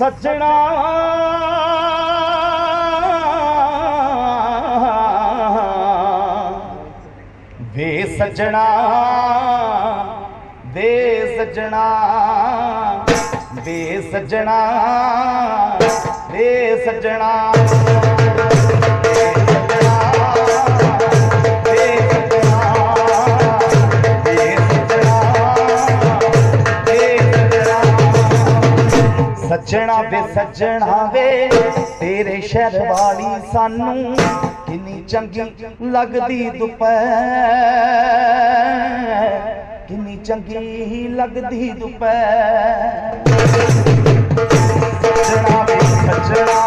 ਸੱਜਣਾ ਵੇ ਸੱਜਣਾ ਵੇ ਸੱਜਣਾ ਵੇ ਸੱਜਣਾ ਵੇ ਸੱਜਣਾ ਸੱਜਣਾ ਵੇ ਸੱਜਣਾ ਵੇ, ਤੇਰੇ ਸ਼ਹਿਰ ਵਾਲੀ ਸਾਨੂੰ ਕਿੰਨੀ ਚੰਗੀ ਲੱਗਦੀ ਦੁਪਹਿਰ। ਕਿੰਨੀ ਚੰਗੀ ਲੱਗਦੀ ਦੁਪਹਿਰ। ਸੱਜਣਾ ਵੇ ਸੱਜਣਾ